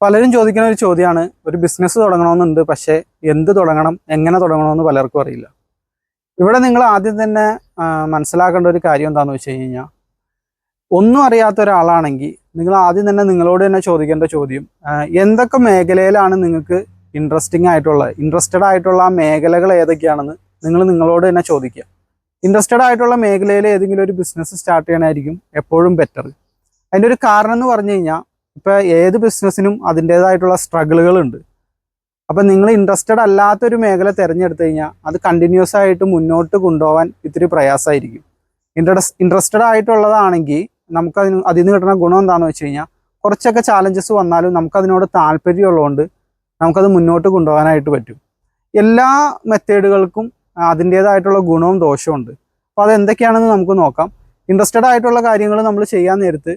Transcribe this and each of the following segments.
പലരും ചോദിക്കുന്ന ഒരു ചോദ്യമാണ് ഒരു ബിസിനസ് തുടങ്ങണമെന്നുണ്ട് പക്ഷേ എന്ത് തുടങ്ങണം എങ്ങനെ തുടങ്ങണമെന്ന് പലർക്കും അറിയില്ല. ഇവിടെ നിങ്ങൾ ആദ്യം തന്നെ മനസ്സിലാക്കേണ്ട ഒരു കാര്യം എന്താണെന്ന് വെച്ച് കഴിഞ്ഞാൽ ഒന്നും അറിയാത്ത ഒരാളാണെങ്കിൽ നിങ്ങൾ ആദ്യം തന്നെ നിങ്ങളോട് തന്നെ ചോദിക്കേണ്ട ചോദ്യം എന്തൊക്കെ മേഖലയിലാണ് നിങ്ങൾക്ക് ഇൻട്രസ്റ്റിംഗ് ആയിട്ടുള്ള ഇൻട്രസ്റ്റഡ് ആയിട്ടുള്ള ആ മേഖലകൾ ഏതൊക്കെയാണെന്ന് നിങ്ങൾ നിങ്ങളോട് തന്നെ ചോദിക്കുക. ഇൻട്രസ്റ്റഡ് ആയിട്ടുള്ള മേഖലയിൽ ഏതെങ്കിലും ഒരു ബിസിനസ് സ്റ്റാർട്ട് ചെയ്യണമായിരിക്കും എപ്പോഴും ബെറ്റർ അതിന്റെ ഒരു കാരണം എന്ന് പറഞ്ഞു കഴിഞ്ഞാൽ ഇപ്പോൾ ഏത് ബിസിനസ്സിനും അതിന്റേതായിട്ടുള്ള സ്ട്രഗിളുകൾ ഉണ്ട് അപ്പം നിങ്ങൾ ഇൻട്രസ്റ്റഡ് അല്ലാത്തൊരു മേഖല തിരഞ്ഞെടുത്തു കഴിഞ്ഞാൽ അത് കണ്ടിന്യൂസ് ആയിട്ട് മുന്നോട്ട് കൊണ്ടുപോകാൻ ഇത്തിരി പ്രയാസമായിരിക്കും ഇൻട്രസ് ഇൻട്രസ്റ്റഡ് ആയിട്ടുള്ളതാണെങ്കിൽ നമുക്ക് അതിന് അതിൽ നിന്ന് കിട്ടുന്ന ഗുണം എന്താണെന്ന് വെച്ച് കഴിഞ്ഞാൽ കുറച്ചൊക്കെ ചാലഞ്ചസ് വന്നാലും നമുക്കതിനോട് താല്പര്യമുള്ളതുകൊണ്ട് നമുക്കത് മുന്നോട്ട് കൊണ്ടുപോകാനായിട്ട് പറ്റും. എല്ലാ മെത്തേഡുകൾക്കും അതിന്റേതായിട്ടുള്ള ഗുണവും ദോഷവും ഉണ്ട് അപ്പോൾ അതെന്തൊക്കെയാണെന്ന് നമുക്ക് നോക്കാം. ഇൻട്രസ്റ്റഡ് ആയിട്ടുള്ള കാര്യങ്ങൾ നമ്മൾ ചെയ്യാൻ നേരത്ത്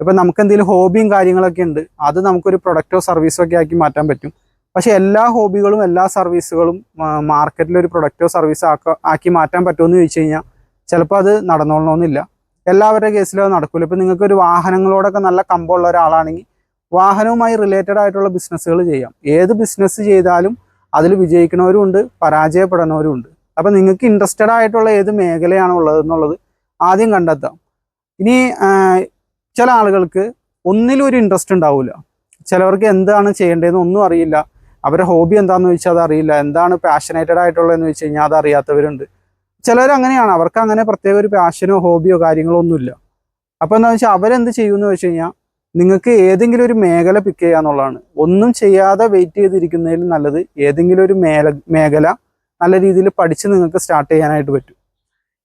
ഇപ്പം നമുക്ക് എന്തെങ്കിലും ഹോബിയും കാര്യങ്ങളൊക്കെ ഉണ്ട് അത് നമുക്കൊരു പ്രൊഡക്റ്റോ സർവീസോ ഒക്കെ ആക്കി മാറ്റാൻ പറ്റും. പക്ഷേ എല്ലാ ഹോബികളും എല്ലാ സർവീസുകളും മാർക്കറ്റിൽ ഒരു പ്രൊഡക്റ്റോ സർവീസോ ആക്ക ആക്കി മാറ്റാൻ പറ്റുമെന്ന് ചോദിച്ചു കഴിഞ്ഞാൽ ചിലപ്പോൾ അത് നടന്നോളണമെന്നില്ല എല്ലാവരുടെ കേസിലും അത് നടക്കില്ല ഇപ്പം നിങ്ങൾക്ക് ഒരു വാഹനങ്ങളോടൊക്കെ നല്ല കമ്പമുള്ള ഒരാളാണെങ്കിൽ വാഹനവുമായി റിലേറ്റഡ് ആയിട്ടുള്ള ബിസിനസ്സുകൾ ചെയ്യാം. ഏത് ബിസിനസ് ചെയ്താലും അതിൽ വിജയിക്കുന്നവരും ഉണ്ട് പരാജയപ്പെടുന്നവരും ഉണ്ട് അപ്പം നിങ്ങൾക്ക് ഇൻട്രസ്റ്റഡ് ആയിട്ടുള്ള ഏത് മേഖലയാണ് എന്നുള്ളത് ആദ്യം കണ്ടെത്താം. ഇനി ചില ആളുകൾക്ക് ഒന്നിലും ഒരു ഇൻട്രസ്റ്റ് ഉണ്ടാവില്ല ചിലവർക്ക് എന്താണ് ചെയ്യേണ്ടതെന്ന് ഒന്നും അറിയില്ല. അവരുടെ ഹോബി എന്താണെന്ന് ചോദിച്ചാൽ അത് അറിയില്ല. എന്താണ് പാഷനേറ്റഡ് ആയിട്ടുള്ളതെന്ന് വെച്ച് കഴിഞ്ഞാൽ അതറിയാത്തവരുണ്ട് ചിലർ അങ്ങനെയാണ്. അവർക്ക് അങ്ങനെ പ്രത്യേക ഒരു പാഷനോ ഹോബിയോ കാര്യങ്ങളോ ഒന്നുമില്ല. അപ്പോൾ എന്താണെന്ന് വെച്ചാൽ അവരെന്ത് ചെയ്യുമെന്ന് വെച്ച് കഴിഞ്ഞാൽ നിങ്ങൾക്ക് ഏതെങ്കിലും ഒരു മേഖല പിക്ക് ചെയ്യുക എന്നുള്ളതാണ്. ഒന്നും ചെയ്യാതെ വെയിറ്റ് ചെയ്തിരിക്കുന്നതിൽ നല്ലത് ഏതെങ്കിലും ഒരു മേല മേഖല നല്ല രീതിയിൽ പഠിച്ച് നിങ്ങൾക്ക് സ്റ്റാർട്ട് ചെയ്യാനായിട്ട് പറ്റും.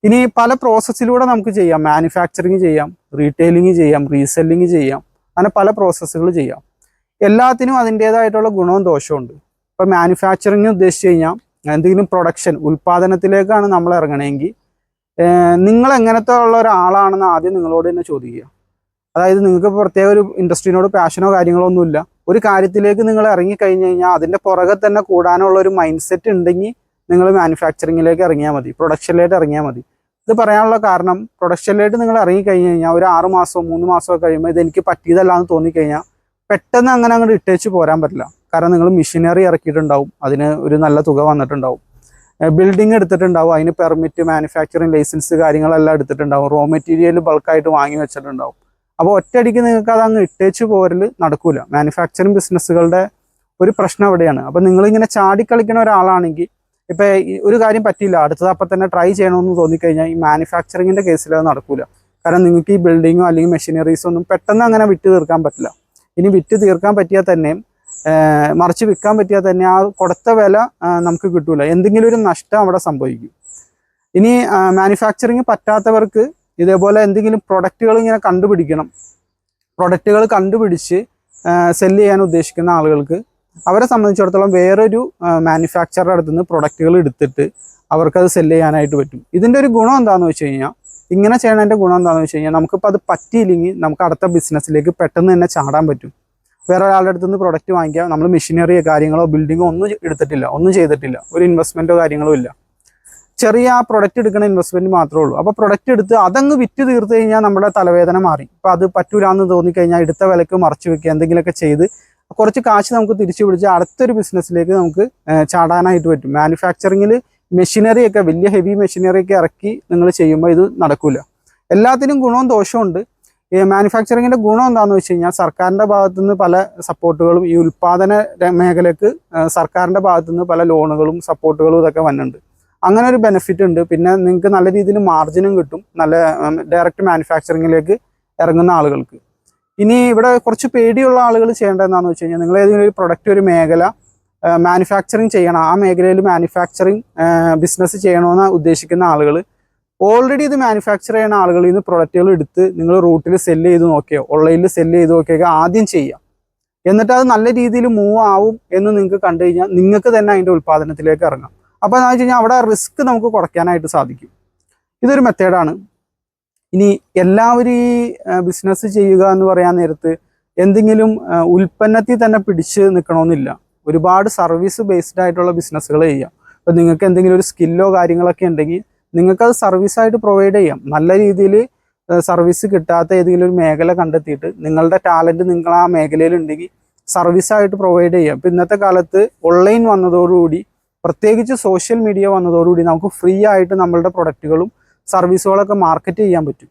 ഇനി പല പ്രോസസ്സിലൂടെ നമുക്ക് ചെയ്യാം. മാനുഫാക്ചറിങ് ചെയ്യാം റീറ്റെയിലിംഗ് ചെയ്യാം റീസെല്ലിംഗ് ചെയ്യാം. അങ്ങനെ പല പ്രോസസ്സുകൾ ചെയ്യാം. എല്ലാത്തിനും അതിന്റേതായിട്ടുള്ള ഗുണവും ദോഷവും ഉണ്ട്. ഇപ്പം മാനുഫാക്ചറിങ് ഉദ്ദേശിച്ച് കഴിഞ്ഞാൽ എന്തെങ്കിലും പ്രൊഡക്ഷൻ ഉൽപ്പാദനത്തിലേക്കാണ് നമ്മൾ ഇറങ്ങണമെങ്കിൽ നിങ്ങൾ എങ്ങനത്തെ ഉള്ള ഒരാളാണെന്ന് ആദ്യം നിങ്ങളോട് തന്നെ ചോദിക്കുക. അതായത് നിങ്ങൾക്ക് പ്രത്യേക ഒരു ഇൻഡസ്ട്രീനോട് പാഷനോ കാര്യങ്ങളോ ഒന്നുമില്ല. ഒരു കാര്യത്തിലേക്ക് നിങ്ങൾ ഇറങ്ങി കഴിഞ്ഞു കഴിഞ്ഞാൽ അതിന്റെ പുറകെ തന്നെ കൂടാനുള്ള ഒരു മൈൻഡ് സെറ്റ് ഉണ്ടെങ്കിൽ നിങ്ങൾ മാനുഫാക്ചറിങ്ങിലേക്ക് ഇറങ്ങിയാൽ മതി. പ്രൊഡക്ഷനിലേക്ക് ഇറങ്ങിയാൽ മതി. ഇത് പറയാനുള്ള കാരണം പ്രൊഡക്ഷനിലായിട്ട് നിങ്ങൾ ഇറങ്ങിക്കഴിഞ്ഞ് കഴിഞ്ഞാൽ ഒരു ആറ് മാസമോ മൂന്ന് മാസമോ കഴിയുമ്പോൾ ഇതെനിക്ക് പറ്റിയതല്ല എന്ന് തോന്നിക്കഴിഞ്ഞാൽ പെട്ടെന്ന് അങ്ങനെ അങ്ങോട്ട് ഇട്ടേച്ച് പോരാൻ പറ്റില്ല. കാരണം നിങ്ങൾ മെഷീനറി ഇറക്കിയിട്ടുണ്ടാവും. അതിന് ഒരു നല്ല തുക വന്നിട്ടുണ്ടാവും. ബിൽഡിംഗ് എടുത്തിട്ടുണ്ടാവും. അതിന് പെർമിറ്റ് മാനുഫാക്ചറിങ് ലൈസൻസ് കാര്യങ്ങളെല്ലാം എടുത്തിട്ടുണ്ടാവും. റോ മെറ്റീരിയൽ ബൾക്കായിട്ട് വാങ്ങി വെച്ചിട്ടുണ്ടാവും. അപ്പോൾ ഒറ്റയടിക്ക് നിങ്ങൾക്ക് അത് അങ്ങ് ഇട്ടേച്ച് പോരൽ നടക്കില്ല മാനുഫാക്ചറിങ് ബിസിനസ്സുകളുടെ ഒരു പ്രശ്നം അവിടെയാണ്. അപ്പോൾ നിങ്ങളിങ്ങനെ ചാടിക്കളിക്കുന്ന ഒരാളാണെങ്കിൽ ഇപ്പം ഒരു കാര്യം പറ്റിയില്ല. അടുത്തത് അപ്പം തന്നെ ട്രൈ ചെയ്യണമെന്ന് തോന്നിക്കഴിഞ്ഞാൽ ഈ മാനുഫാക്ചറിങ്ങിന്റെ കേസിൽ അത് നടക്കൂല. കാരണം നിങ്ങൾക്ക് ഈ ബിൽഡിങ്ങോ അല്ലെങ്കിൽ മെഷീനറീസോ ഒന്നും പെട്ടെന്ന് അങ്ങനെ വിറ്റ് തീർക്കാൻ പറ്റില്ല. ഇനി വിറ്റ് തീർക്കാൻ പറ്റിയാൽ തന്നെയും മറിച്ച് വിൽക്കാൻ പറ്റിയാൽ തന്നെ ആ കൊടുത്ത വില നമുക്ക് കിട്ടൂല. എന്തെങ്കിലും ഒരു നഷ്ടം അവിടെ സംഭവിക്കും. ഇനി മാനുഫാക്ചറിങ് പറ്റാത്തവർക്ക് ഇതേപോലെ എന്തെങ്കിലും പ്രൊഡക്റ്റുകൾ ഇങ്ങനെ കണ്ടുപിടിക്കണം. പ്രൊഡക്റ്റുകൾ കണ്ടുപിടിച്ച് സെല്ല് ചെയ്യാൻ ഉദ്ദേശിക്കുന്ന ആളുകൾക്ക് അവരെ സംബന്ധിച്ചിടത്തോളം വേറൊരു മാനുഫാക്ചറുടെ അടുത്ത് നിന്ന് പ്രൊഡക്റ്റുകൾ എടുത്തിട്ട് അവർക്കത് സെല്ല് ചെയ്യാനായിട്ട് പറ്റും. ഇതിന്റെ ഒരു ഗുണം എന്താണെന്ന് വെച്ച് കഴിഞ്ഞാൽ ഇങ്ങനെ ചെയ്യണതിന്റെ ഗുണം എന്താണെന്ന് വെച്ച് കഴിഞ്ഞാൽ നമുക്കിപ്പോൾ അത് പറ്റിയില്ലെങ്കിൽ നമുക്ക് അടുത്ത ബിസിനസ്സിലേക്ക് പെട്ടെന്ന് തന്നെ ചാടാൻ പറ്റും. വേറെ ഒരാളുടെ അടുത്ത് നിന്ന് പ്രൊഡക്റ്റ് വാങ്ങിക്കാം. നമ്മൾ മെഷീനറിയോ കാര്യങ്ങളോ ബിൽഡിങ്ങോ ഒന്നും എടുത്തിട്ടില്ല ഒന്നും ചെയ്തിട്ടില്ല. ഒരു ഇൻവെസ്റ്റ്മെന്റോ കാര്യങ്ങളോ ഇല്ല. ചെറിയ ആ പ്രൊഡക്റ്റ് എടുക്കുന്ന ഇൻവെസ്റ്റ്മെന്റ് മാത്രമേ ഉള്ളൂ. അപ്പോൾ പ്രൊഡക്റ്റ് എടുത്ത് അതങ്ങ് വിറ്റ് തീർത്ത് കഴിഞ്ഞാൽ നമ്മുടെ തലവേദന മാറി. അപ്പോൾ അത് പറ്റൂലാന്ന് തോന്നിക്കഴിഞ്ഞാൽ എടുത്ത വിലക്ക് മറച്ചു വെക്കുക എന്തെങ്കിലുമൊക്കെ ചെയ്ത് കുറച്ച് കാശ് നമുക്ക് തിരിച്ചു പിടിച്ച് അടുത്തൊരു ബിസിനസ്സിലേക്ക് നമുക്ക് ചാടാനായിട്ട് പറ്റും. മാനുഫാക്ചറിങ്ങിൽ മെഷീനറി ഒക്കെ വലിയ ഹെവി മെഷീനറി ഒക്കെ ഇറക്കി നിങ്ങൾ ചെയ്യുമ്പോൾ ഇത് നടക്കില്ല എല്ലാത്തിനും ഗുണവും ദോഷമുണ്ട് മാനുഫാക്ചറിങ്ങിന്റെ ഗുണം എന്താണെന്ന് വെച്ച് കഴിഞ്ഞാൽ സർക്കാരിന്റെ ഭാഗത്തുനിന്ന് പല സപ്പോർട്ടുകളും ഈ ഉൽപ്പാദന മേഖലയ്ക്ക് സർക്കാരിന്റെ ഏഹ്, സർക്കാരിന്റെ ഭാഗത്തു നിന്ന് പല ലോണുകളും സപ്പോർട്ടുകളും ഇതൊക്കെ വന്നിട്ടുണ്ട്. അങ്ങനെ ഒരു ബെനിഫിറ്റ് ഉണ്ട്. പിന്നെ നിങ്ങൾക്ക് നല്ല രീതിയിൽ മാർജിനും കിട്ടും. നല്ല ഡയറക്റ്റ് മാനുഫാക്ചറിങ്ങിലേക്ക് ഇറങ്ങുന്ന ആളുകൾക്ക്. ഇനി ഇവിടെ കുറച്ച് പേടിയുള്ള ആളുകൾ ചെയ്യേണ്ടത് എന്താണെന്ന് വെച്ച് കഴിഞ്ഞാൽ നിങ്ങൾ ഏതെങ്കിലും ഒരു പ്രൊഡക്റ്റ് ഒരു മേഖല മാനുഫാക്ചറിങ് ചെയ്യണം. ആ മേഖലയിൽ മാനുഫാക്ചറിങ് ബിസിനസ് ചെയ്യണമെന്ന് ഉദ്ദേശിക്കുന്ന ആളുകൾ ഓൾറെഡി ഇത് മാനുഫാക്ചർ ചെയ്യുന്ന ആളുകളിൽ നിന്ന് പ്രൊഡക്റ്റുകൾ എടുത്ത് നിങ്ങൾ റൂട്ടിൽ സെല്ല് ചെയ്ത് നോക്കിയോ ഓൺലൈനിൽ സെല്ല് ചെയ്ത് നോക്കിയൊക്കെ ആദ്യം ചെയ്യാം. എന്നിട്ട് അത് നല്ല രീതിയിൽ മൂവ് ആവും എന്ന് നിങ്ങൾക്ക് കണ്ടു കഴിഞ്ഞാൽ നിങ്ങൾക്ക് തന്നെ അതിന്റെ ഉൽപ്പാദനത്തിലേക്ക് ഇറങ്ങാം. അപ്പോൾ എന്താണെന്ന് വെച്ച് കഴിഞ്ഞാൽ അവിടെ റിസ്ക് നമുക്ക് കുറയ്ക്കാനായിട്ട് സാധിക്കും. ഇതൊരു മെത്തേഡാണ് ഇനി എല്ലാവരും ഈ ബിസിനസ് ചെയ്യുക എന്ന് പറയാൻ നേരത്ത് എന്തെങ്കിലും ഉൽപ്പന്നത്തിൽ തന്നെ പിടിച്ച് നിൽക്കണമെന്നില്ല ഒരുപാട് സർവീസ് ബേസ്ഡ് ആയിട്ടുള്ള ബിസിനസ്സുകൾ ചെയ്യാം. അപ്പോൾ നിങ്ങൾക്ക് എന്തെങ്കിലും ഒരു സ്കില്ലോ കാര്യങ്ങളൊക്കെ ഉണ്ടെങ്കിൽ നിങ്ങൾക്കത് സർവീസായിട്ട് പ്രൊവൈഡ് ചെയ്യാം. നല്ല രീതിയിൽ സർവീസ് കിട്ടാത്ത ഏതെങ്കിലും ഒരു മേഖല കണ്ടെത്തിയിട്ട് നിങ്ങളുടെ ടാലന്റ് നിങ്ങൾ ആ മേഖലയിലുണ്ടെങ്കിൽ സർവീസായിട്ട് പ്രൊവൈഡ് ചെയ്യാം. ഇപ്പം ഇന്നത്തെ കാലത്ത് ഓൺലൈൻ വന്നതോടുകൂടി പ്രത്യേകിച്ച് സോഷ്യൽ മീഡിയ വന്നതോടുകൂടി നമുക്ക് ഫ്രീ ആയിട്ട് നമ്മളുടെ പ്രൊഡക്റ്റുകളും സർവീസുകളൊക്കെ മാർക്കറ്റ് ചെയ്യാൻ പറ്റും.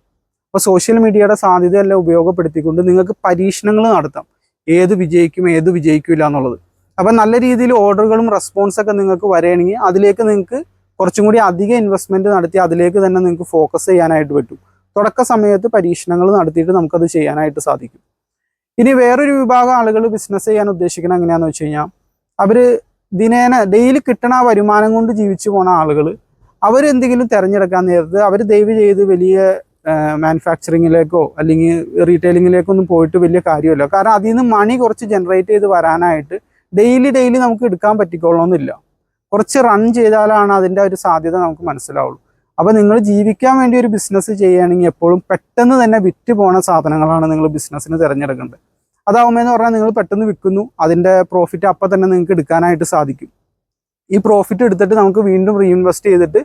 അപ്പോൾ സോഷ്യൽ മീഡിയയുടെ സാധ്യതയെല്ലാം ഉപയോഗപ്പെടുത്തിക്കൊണ്ട് നിങ്ങൾക്ക് പരീക്ഷണങ്ങൾ നടത്താം. ഏത് വിജയിക്കും ഏത് വിജയിക്കില്ല എന്നുള്ളത്. അപ്പം നല്ല രീതിയിൽ ഓർഡറുകളും റെസ്പോൺസൊക്കെ നിങ്ങൾക്ക് വരികയാണെങ്കിൽ അതിലേക്ക് നിങ്ങൾക്ക് കുറച്ചും കൂടി അധികം ഇൻവെസ്റ്റ്മെന്റ് നടത്തി അതിലേക്ക് തന്നെ നിങ്ങൾക്ക് ഫോക്കസ് ചെയ്യാനായിട്ട് പറ്റും. തുടക്ക സമയത്ത് പരീക്ഷണങ്ങൾ നടത്തിയിട്ട് നമുക്കത് ചെയ്യാനായിട്ട് സാധിക്കും. ഇനി വേറൊരു വിഭാഗം ആളുകൾ ബിസിനസ് ചെയ്യാൻ ഉദ്ദേശിക്കുന്നത് എങ്ങനെയാണെന്ന് വെച്ച് കഴിഞ്ഞാൽ അവർ ദിനേന ഡെയിലി കിട്ടണ വരുമാനം കൊണ്ട് ജീവിച്ചു പോണ ആളുകൾ അവരെന്തെങ്കിലും തിരഞ്ഞെടുക്കാൻ നേരത്ത് അവർ ദയവ് ചെയ്ത് വലിയ മാനുഫാക്ചറിങ്ങിലേക്കോ അല്ലെങ്കിൽ റീറ്റെയിലിങ്ങിലേക്കോ ഒന്നും പോയിട്ട് വലിയ കാര്യമല്ല. കാരണം അതിൽ നിന്ന് മണി കുറച്ച് ജനറേറ്റ് ചെയ്ത് വരാനായിട്ട് ഡെയിലി ഡെയിലി നമുക്ക് എടുക്കാൻ പറ്റിക്കോളണമെന്നില്ല കുറച്ച് റൺ ചെയ്താലാണ് അതിന്റെ ഒരു സാധ്യത നമുക്ക് മനസ്സിലാവുള്ളൂ. അപ്പോൾ നിങ്ങൾ ജീവിക്കാൻ വേണ്ടി ഒരു ബിസിനസ് ചെയ്യുകയാണെങ്കിൽ എപ്പോഴും പെട്ടെന്ന് തന്നെ വിറ്റ് പോണ സാധനങ്ങളാണ് നിങ്ങൾ ബിസിനസ്സിന് തിരഞ്ഞെടുക്കേണ്ടത്. അതാവുമെന്ന് പറഞ്ഞാൽ നിങ്ങൾ പെട്ടെന്ന് വിൽക്കുന്നു അതിന്റെ പ്രോഫിറ്റ് അപ്പം തന്നെ നിങ്ങൾക്ക് എടുക്കാനായിട്ട് സാധിക്കും. ഈ പ്രോഫിറ്റ് എടുത്തിട്ട് നമുക്ക് വീണ്ടും റീഇൻവെസ്റ്റ് ചെയ്തിട്ട്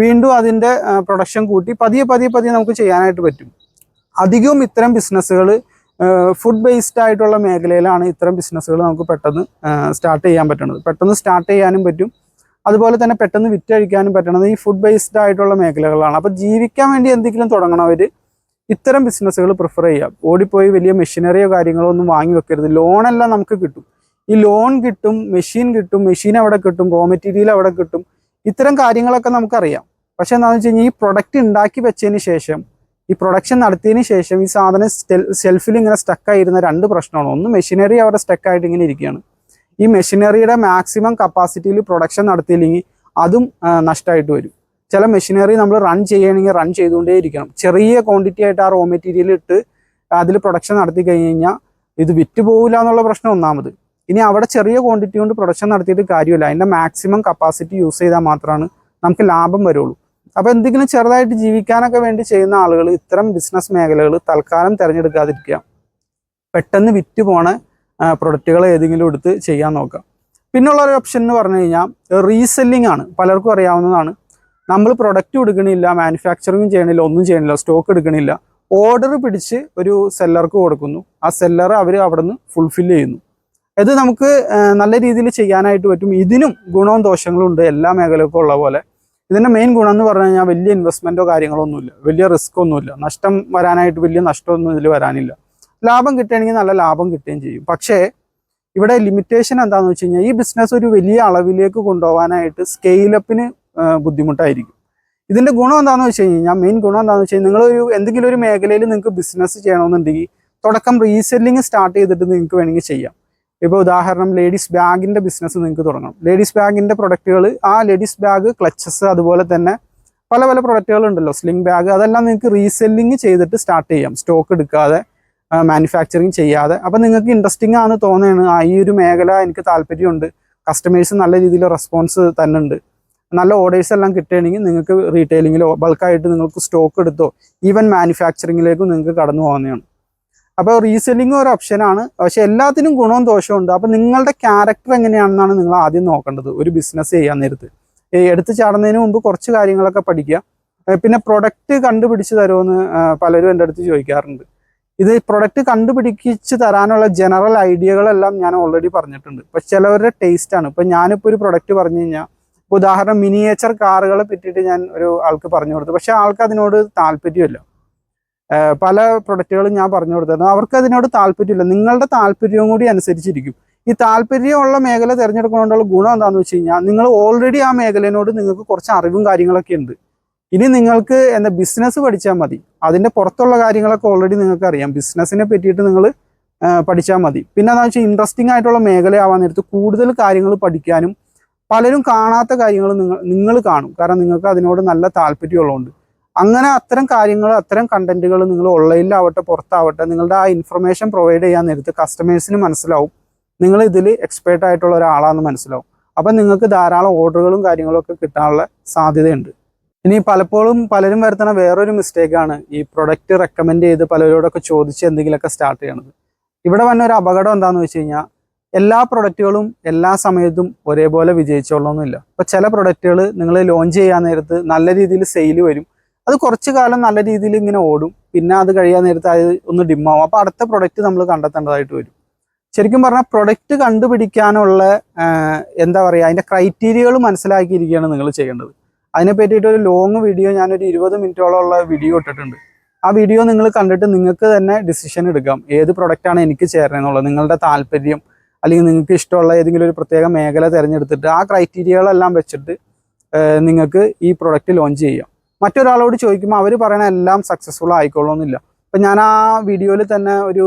വീണ്ടും അതിന്റെ പ്രൊഡക്ഷൻ കൂട്ടി പതിയെ പതിയെ പതിയെ നമുക്ക് ചെയ്യാനായിട്ട് പറ്റും. അധികവും ഇത്തരം ബിസിനസ്സുകൾ ഫുഡ് ബേസ്ഡ് ആയിട്ടുള്ള മേഖലയിലാണ് ഇത്തരം ബിസിനസ്സുകൾ നമുക്ക് പെട്ടെന്ന് സ്റ്റാർട്ട് ചെയ്യാൻ പറ്റുന്നത് പെട്ടെന്ന് സ്റ്റാർട്ട് ചെയ്യാനും പറ്റും. അതുപോലെ തന്നെ പെട്ടെന്ന് വിറ്റഴിക്കാനും പറ്റണത് ഈ ഫുഡ് ബേസ്ഡ് ആയിട്ടുള്ള മേഖലകളാണ്. അപ്പോൾ ജീവിക്കാൻ വേണ്ടി എന്തെങ്കിലും തുടങ്ങണവർ ഇത്തരം ബിസിനസ്സുകൾ പ്രിഫർ ചെയ്യാം ഓടിപ്പോയി വലിയ മെഷീനറിയോ കാര്യങ്ങളോ ഒന്നും വാങ്ങി വെക്കരുത്. ലോണെല്ലാം നമുക്ക് കിട്ടും. ഈ ലോൺ കിട്ടും മെഷീൻ കിട്ടും മെഷീൻ അവിടെ കിട്ടും റോ മെറ്റീരിയൽ അവിടെ കിട്ടും ഇത്തരം കാര്യങ്ങളൊക്കെ നമുക്കറിയാം. പക്ഷെ എന്താണെന്ന് വെച്ച് കഴിഞ്ഞാൽ ഈ പ്രൊഡക്റ്റ് ഉണ്ടാക്കി വെച്ചതിന് ശേഷം ഈ പ്രൊഡക്ഷൻ നടത്തിയതിന് ശേഷം ഈ സാധനം സെൽഫിൽ ഇങ്ങനെ സ്റ്റക്കായിരുന്ന രണ്ട് പ്രശ്നമാണ്. ഒന്ന് മെഷീനറി അവിടെ സ്റ്റക്കായിട്ട് ഇങ്ങനെ ഇരിക്കുകയാണ്. ഈ മെഷീനറിയുടെ മാക്സിമം കപ്പാസിറ്റിയിൽ പ്രൊഡക്ഷൻ നടത്തിയില്ലെങ്കിൽ അതും നഷ്ടമായിട്ട് വരും. ചില മെഷീനറി നമ്മൾ റൺ ചെയ്യണമെങ്കിൽ റൺ ചെയ്തുകൊണ്ടേ ഇരിക്കണം ചെറിയ ക്വാണ്ടിറ്റി ആയിട്ട് ആ റോ മെറ്റീരിയൽ ഇട്ട് അതിൽ പ്രൊഡക്ഷൻ നടത്തി കഴിഞ്ഞ് കഴിഞ്ഞാൽ ഇത് വിറ്റ് പോകില്ല എന്നുള്ള പ്രശ്നം ഒന്നാമത്. ഇനി അവിടെ ചെറിയ ക്വാണ്ടിറ്റി കൊണ്ട് പ്രൊഡക്ഷൻ നടത്തിയിട്ട് കാര്യമില്ല. അതിന്റെ മാക്സിമം കപ്പാസിറ്റി യൂസ് ചെയ്താൽ മാത്രമാണ് നമുക്ക് ലാഭം വരുള്ളൂ. അപ്പോൾ എന്തെങ്കിലും ചെറുതായിട്ട് ജീവിക്കാനൊക്കെ വേണ്ടി ചെയ്യുന്ന ആളുകൾ ഇത്തരം ബിസിനസ് മേഖലകൾ തൽക്കാലം തിരഞ്ഞെടുക്കാതിരിക്കുക. പെട്ടെന്ന് വിറ്റ് പോണ പ്രൊഡക്റ്റുകൾ ഏതെങ്കിലും എടുത്ത് ചെയ്യാൻ നോക്കാം പിന്നുള്ള ഒരു ഓപ്ഷൻ എന്ന് പറഞ്ഞു കഴിഞ്ഞാൽ റീസെല്ലിംഗ് ആണ്. പലർക്കും അറിയാവുന്നതാണ്. നമ്മൾ പ്രൊഡക്റ്റ് കൊടുക്കണില്ല മാനുഫാക്ചറിങ് ചെയ്യണില്ല ഒന്നും ചെയ്യണില്ല സ്റ്റോക്ക് എടുക്കണില്ല. ഓർഡർ പിടിച്ച് ഒരു സെല്ലർക്ക് കൊടുക്കുന്നു. ആ സെല്ലർ അവർ അവിടെ നിന്ന് ഫുൾഫിൽ ചെയ്യുന്നു. ഇത് നമുക്ക് നല്ല രീതിയിൽ ചെയ്യാനായിട്ട് പറ്റും. ഇതിനും ഗുണവും ദോഷങ്ങളും ഉണ്ട്. എല്ലാ മേഖലക്കും ഉള്ള പോലെ. ഇതിന്റെ മെയിൻ ഗുണം എന്ന് പറഞ്ഞു കഴിഞ്ഞാൽ വലിയ ഇൻവെസ്റ്റ്മെന്റോ കാര്യങ്ങളോ ഒന്നുമില്ല വലിയ റിസ്ക് ഒന്നുമില്ല. നഷ്ടം വരാനായിട്ട് വലിയ നഷ്ടമൊന്നും ഇതിൽ വരാനില്ല. ലാഭം കിട്ടുകയാണെങ്കിൽ നല്ല ലാഭം കിട്ടുകയും ചെയ്യും. പക്ഷേ ഇവിടെ ലിമിറ്റേഷൻ എന്താണെന്ന് വെച്ച് കഴിഞ്ഞാൽ ഈ ബിസിനസ് ഒരു വലിയ അളവിലേക്ക് കൊണ്ടുപോകാനായിട്ട് സ്കെയിലപ്പിന് ബുദ്ധിമുട്ടായിരിക്കും. ഇതിന്റെ ഗുണം എന്താണെന്ന് വെച്ച് കഴിഞ്ഞാൽ മെയിൻ ഗുണം എന്താണെന്ന് വെച്ച് കഴിഞ്ഞാൽ നിങ്ങളൊരു എന്തെങ്കിലും ഒരു മേഖലയിൽ നിങ്ങൾക്ക് ബിസിനസ് ചെയ്യണമെന്നുണ്ടെങ്കിൽ തുടക്കം റീസെല്ലിങ് സ്റ്റാർട്ട് ചെയ്തിട്ട് നിങ്ങൾക്ക് വേണമെങ്കിൽ ചെയ്യാം. ഇപ്പോൾ ഉദാഹരണം ലേഡീസ് ബാഗിന്റെ ബിസിനസ് നിങ്ങൾക്ക് തുടങ്ങണം. ലേഡീസ് ബാഗിന്റെ പ്രൊഡക്റ്റുകൾ ആ ലേഡീസ് ബാഗ് ക്ലച്ചസ് അതുപോലെ തന്നെ പല പല പ്രൊഡക്റ്റുകൾ ഉണ്ടല്ലോ. സ്ലിംഗ് ബാഗ് അതെല്ലാം നിങ്ങൾക്ക് റീസെല്ലിങ് ചെയ്തിട്ട് സ്റ്റാർട്ട് ചെയ്യാം. സ്റ്റോക്ക് എടുക്കാതെ മാനുഫാക്ചറിങ് ചെയ്യാതെ. അപ്പം നിങ്ങൾക്ക് ഇൻട്രസ്റ്റിംഗ് ആണെന്ന് തോന്നുകയാണ്. ആ ഈ ഒരു മേഖല എനിക്ക് താല്പര്യമുണ്ട്. കസ്റ്റമേഴ്സ് നല്ല രീതിയിൽ റെസ്പോൺസ് തന്നുണ്ട് നല്ല ഓർഡേഴ്സ് എല്ലാം കിട്ടുകയാണെങ്കിൽ നിങ്ങൾക്ക് റീറ്റെയിലിങ്ങിലോ ബൾക്കായിട്ട് നിങ്ങൾക്ക് സ്റ്റോക്ക് എടുത്തോ ഈവൻ മാനുഫാക്ചറിങ്ങിലേക്കും നിങ്ങൾക്ക് കടന്നു പോകുന്നതാണ് അപ്പോൾ റീസെല്ലിംഗ് ഒരു ഓപ്ഷനാണ് പക്ഷെ എല്ലാത്തിനും ഗുണവും ദോഷവും ഉണ്ട്. അപ്പോൾ നിങ്ങളുടെ ക്യാരക്ടർ എങ്ങനെയാണെന്നാണ് നിങ്ങൾ ആദ്യം നോക്കേണ്ടത്. ഒരു ബിസിനസ് ചെയ്യാൻ നേരത്ത്. എടുത്തു ചാടുന്നതിന് മുമ്പ് കുറച്ച് കാര്യങ്ങളൊക്കെ പഠിക്കുക. പിന്നെ പ്രൊഡക്റ്റ് കണ്ടുപിടിച്ച് തരുമെന്ന് പലരും എന്റെ അടുത്ത് ചോദിക്കാറുണ്ട്. ഇത് പ്രൊഡക്റ്റ് കണ്ടുപിടിച്ച് തരാനുള്ള ജനറൽ ഐഡിയകളെല്ലാം ഞാൻ ഓൾറെഡി പറഞ്ഞിട്ടുണ്ട്. ഇപ്പം ചിലവരുടെ ടേസ്റ്റാണ് ഇപ്പം ഞാനിപ്പോൾ ഒരു പ്രൊഡക്റ്റ് പറഞ്ഞു കഴിഞ്ഞാൽ ഉദാഹരണം മിനിയേച്ചർ കാറുകളെ പറ്റിയിട്ട് ഞാൻ ഒരു ആൾക്ക് പറഞ്ഞു കൊടുത്തു. പക്ഷേ ആൾക്ക് അതിനോട് താല്പര്യമില്ല. പല പ്രൊഡക്റ്റുകളും ഞാൻ പറഞ്ഞു കൊടുത്തിരുന്നു. അവർക്ക് അതിനോട് താല്പര്യമില്ല. നിങ്ങളുടെ താല്പര്യവും കൂടി അനുസരിച്ചിരിക്കും. ഈ താല്പര്യമുള്ള മേഖല തിരഞ്ഞെടുക്കുന്നതുകൊണ്ടുള്ള ഗുണം എന്താണെന്ന് വെച്ച് കഴിഞ്ഞാൽ നിങ്ങൾ ഓൾറെഡി ആ മേഖലയോട് നിങ്ങൾക്ക് കുറച്ച് അറിവും കാര്യങ്ങളൊക്കെ ഉണ്ട്. ഇനി നിങ്ങൾക്ക് എന്താ ബിസിനസ് പഠിച്ചാൽ മതി. അതിന്റെ പുറത്തുള്ള കാര്യങ്ങളൊക്കെ ഓൾറെഡി നിങ്ങൾക്ക് അറിയാം ബിസിനസ്സിനെ പറ്റിയിട്ട് നിങ്ങൾ പഠിച്ചാൽ മതി. പിന്നെ എന്താണെന്ന് വെച്ചാൽ ഇൻട്രസ്റ്റിംഗ് ആയിട്ടുള്ള മേഖലയാവാൻ നേരത്ത് കൂടുതൽ കാര്യങ്ങൾ പഠിക്കാനും പലരും കാണാത്ത കാര്യങ്ങൾ നിങ്ങൾ നിങ്ങൾ കാണും. കാരണം നിങ്ങൾക്ക് അതിനോട് നല്ല താല്പര്യമുള്ളതുകൊണ്ട്. അങ്ങനെ അത്തരം കാര്യങ്ങൾ അത്തരം കണ്ടന്റുകൾ നിങ്ങൾ ഓൺലൈനിലാവട്ടെ പുറത്താവട്ടെ നിങ്ങളുടെ ആ ഇൻഫർമേഷൻ പ്രൊവൈഡ് ചെയ്യാൻ നേരത്ത് കസ്റ്റമേഴ്സിന് മനസ്സിലാവും. നിങ്ങൾ ഇതിൽ എക്സ്പേർട്ട് ആയിട്ടുള്ള ഒരാളാണെന്ന് മനസ്സിലാവും. അപ്പം നിങ്ങൾക്ക് ധാരാളം ഓർഡറുകളും കാര്യങ്ങളും ഒക്കെ കിട്ടാനുള്ള സാധ്യതയുണ്ട്. ഇനി പലപ്പോഴും പലരും വരുത്തുന്ന വേറൊരു മിസ്റ്റേക്കാണ് ഈ പ്രൊഡക്റ്റ് റെക്കമെൻഡ് ചെയ്ത് പലരോടൊക്കെ ചോദിച്ച് എന്തെങ്കിലുമൊക്കെ സ്റ്റാർട്ട് ചെയ്യണത്. ഇവിടെ വന്ന ഒരു അപകടം എന്താണെന്ന് വെച്ച് കഴിഞ്ഞാൽ എല്ലാ പ്രൊഡക്റ്റുകളും എല്ലാ സമയത്തും ഒരേപോലെ വിജയിച്ചോളണമെന്നില്ല അപ്പോൾ ചില പ്രൊഡക്റ്റുകൾ നിങ്ങൾ ലോഞ്ച് ചെയ്യാൻ നേരത്ത് നല്ല രീതിയിൽ സെയിൽ വരും. അത് കുറച്ച് കാലം നല്ല രീതിയിൽ ഇങ്ങനെ ഓടും. പിന്നെ അത് കഴിയാൻ നേരത്തെ അത് ഒന്ന് ഡിമ്മാവും അപ്പൊ അടുത്ത പ്രൊഡക്റ്റ് നമ്മൾ കണ്ടെത്തേണ്ടതായിട്ട് വരും. ശരിക്കും പറഞ്ഞാൽ പ്രൊഡക്റ്റ് കണ്ടുപിടിക്കാനുള്ള എന്താ പറയുക അതിന്റെ ക്രൈറ്റീരിയകൾ മനസ്സിലാക്കിയിരിക്കുകയാണ് നിങ്ങൾ ചെയ്യേണ്ടത്. അതിനെ പറ്റിയിട്ട് ഒരു ലോങ് വീഡിയോ ഞാനൊരു ഇരുപത് മിനിറ്റോളമുള്ള വീഡിയോ ഇട്ടിട്ടുണ്ട്. ആ വീഡിയോ നിങ്ങൾ കണ്ടിട്ട് നിങ്ങൾക്ക് തന്നെ ഡിസിഷൻ എടുക്കാം. ഏത് പ്രൊഡക്റ്റാണ് എനിക്ക് ചേരണമെന്നുള്ളത് നിങ്ങളുടെ താല്പര്യം അല്ലെങ്കിൽ നിങ്ങൾക്ക് ഇഷ്ടമുള്ള ഏതെങ്കിലും ഒരു പ്രത്യേക മേഖല തിരഞ്ഞെടുത്തിട്ട് ആ ക്രൈറ്റീരിയകളെല്ലാം വെച്ചിട്ട് നിങ്ങൾക്ക് ഈ പ്രൊഡക്റ്റ് ലോഞ്ച് ചെയ്യാം. മറ്റൊരാളോട് ചോദിക്കുമ്പോൾ അവർ പറയണ എല്ലാം സക്സസ്ഫുൾ ആയിക്കൊള്ളുന്നില്ല. അപ്പം ഞാൻ ആ വീഡിയോയിൽ തന്നെ ഒരു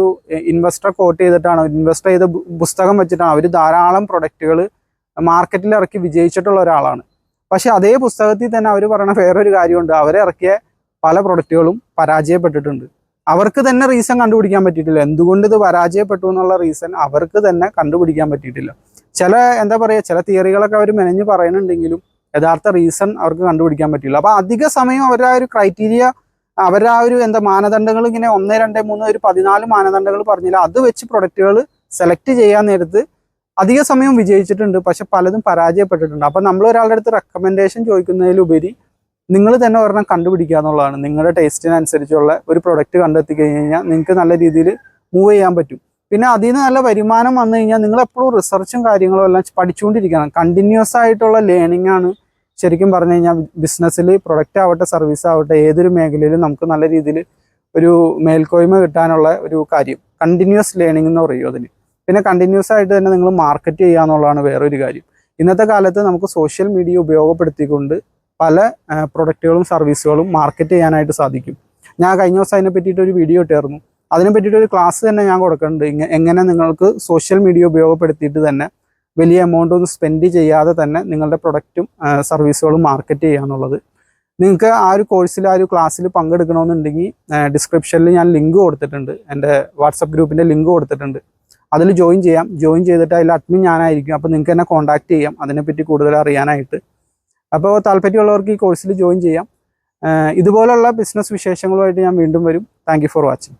ഇൻവെസ്റ്റർ കോട്ട് ചെയ്തിട്ടാണ് ഇൻവെസ്റ്റർ ചെയ്ത പുസ്തകം വെച്ചിട്ടാണ് അവർ ധാരാളം പ്രൊഡക്റ്റുകൾ മാർക്കറ്റിൽ ഇറക്കി വിജയിച്ചിട്ടുള്ള ഒരാളാണ്. പക്ഷേ അതേ പുസ്തകത്തിൽ തന്നെ അവർ പറയണ വേറൊരു കാര്യമുണ്ട്. അവരെ ഇറക്കിയ പല പ്രൊഡക്റ്റുകളും പരാജയപ്പെട്ടിട്ടുണ്ട്. അവർക്ക് തന്നെ റീസൺ കണ്ടുപിടിക്കാൻ പറ്റിയിട്ടില്ല. എന്തുകൊണ്ട് ഇത് പരാജയപ്പെട്ടു എന്നുള്ള റീസൺ അവർക്ക് തന്നെ കണ്ടുപിടിക്കാൻ പറ്റിയിട്ടില്ല. ചില എന്താ പറയുക ചില തിയറികളൊക്കെ അവർ മെനഞ്ഞ് പറയുന്നുണ്ടെങ്കിലും യഥാർത്ഥ റീസൺ അവർക്ക് കണ്ടുപിടിക്കാൻ പറ്റില്ല അപ്പോൾ അധിക സമയം അവരുടെ ആ ഒരു ക്രൈറ്റീരിയ അവരുടെ ആ ഒരു എന്താ മാനദണ്ഡങ്ങൾ ഇങ്ങനെ ഒന്ന് രണ്ട് മൂന്ന് ഒരു പതിനാല് മാനദണ്ഡങ്ങൾ പറഞ്ഞില്ല. അത് വെച്ച് പ്രൊഡക്റ്റുകൾ സെലക്ട് ചെയ്യാൻ നേരത്ത് അധിക സമയം വിജയിച്ചിട്ടുണ്ട്. പക്ഷെ പലതും പരാജയപ്പെട്ടിട്ടുണ്ട്. അപ്പം നമ്മൾ ഒരാളുടെ അടുത്ത് റെക്കമെൻഡേഷൻ ചോദിക്കുന്നതിലുപരി നിങ്ങൾ തന്നെ ഒരെണ്ണം കണ്ടുപിടിക്കുക എന്നുള്ളതാണ്. നിങ്ങളുടെ ടേസ്റ്റിനനുസരിച്ചുള്ള ഒരു പ്രൊഡക്റ്റ് കണ്ടെത്തി കഴിഞ്ഞ് കഴിഞ്ഞാൽ നിങ്ങൾക്ക് നല്ല രീതിയിൽ മൂവ് ചെയ്യാൻ പറ്റും. പിന്നെ അതിൽ നിന്ന് നല്ല വരുമാനം വന്നു കഴിഞ്ഞാൽ നിങ്ങൾ എപ്പോഴും റിസർച്ചും കാര്യങ്ങളും എല്ലാം പഠിച്ചുകൊണ്ടിരിക്കണം. കണ്ടിന്യൂസ് ആയിട്ടുള്ള ലേണിംഗ് ആണ് ശരിക്കും പറഞ്ഞു കഴിഞ്ഞാൽ ബിസിനസ്സിൽ പ്രൊഡക്റ്റ് ആവട്ടെ സർവീസ് ആവട്ടെ ഏതൊരു മേഖലയിലും നമുക്ക് നല്ല രീതിയിൽ ഒരു മേൽക്കോയ്മ കിട്ടാനുള്ള ഒരു കാര്യം. കണ്ടിന്യൂസ് ലേണിംഗ് എന്ന് പറയും അതിന്. പിന്നെ കണ്ടിന്യൂസ് ആയിട്ട് തന്നെ നിങ്ങൾ മാർക്കറ്റ് ചെയ്യുക എന്നുള്ളതാണ് വേറൊരു കാര്യം. ഇന്നത്തെ കാലത്ത് നമുക്ക് സോഷ്യൽ മീഡിയ ഉപയോഗപ്പെടുത്തിക്കൊണ്ട് പല പ്രൊഡക്റ്റുകളും സർവീസുകളും മാർക്കറ്റ് ചെയ്യാനായിട്ട് സാധിക്കും. ഞാൻ കഴിഞ്ഞ ദിവസം അതിനെ പറ്റിയിട്ട് ഒരു വീഡിയോ ഇട്ടായിരുന്നു അതിനെ പറ്റിയിട്ട് ഒരു ക്ലാസ് തന്നെ ഞാൻ കൊടുക്കുന്നുണ്ട്. എങ്ങനെ നിങ്ങൾക്ക് സോഷ്യൽ മീഡിയ ഉപയോഗപ്പെടുത്തിയിട്ട് തന്നെ വലിയ എമൗണ്ട് ഒന്നും സ്പെൻഡ് ചെയ്യാതെ തന്നെ നിങ്ങളുടെ പ്രൊഡക്റ്റും സർവീസുകളും മാർക്കറ്റ് ചെയ്യുക എന്നുള്ളത് നിങ്ങൾക്ക് ആ ഒരു കോഴ്സിൽ ആ ഒരു ക്ലാസ്സിൽ പങ്കെടുക്കണമെന്നുണ്ടെങ്കിൽ ഡിസ്ക്രിപ്ഷനിൽ ഞാൻ ലിങ്ക് കൊടുത്തിട്ടുണ്ട്. എന്റെ വാട്സപ്പ് ഗ്രൂപ്പിന്റെ ലിങ്ക് കൊടുത്തിട്ടുണ്ട്. അതിൽ ജോയിൻ ചെയ്യാം. ജോയിൻ ചെയ്തിട്ട് അതിൽ അഡ്മിൻ ഞാനായിരിക്കും. അപ്പോൾ നിങ്ങൾക്ക് എന്നെ കോൺടാക്ട് ചെയ്യാം. അതിനെപ്പറ്റി കൂടുതൽ അറിയാനായിട്ട്. അപ്പോൾ താല്പര്യമുള്ളവർക്ക് ഈ കോഴ്സിൽ ജോയിൻ ചെയ്യാം. ഇതുപോലുള്ള ബിസിനസ് വിശേഷങ്ങളുമായിട്ട് ഞാൻ വീണ്ടും വരും. Thank for watching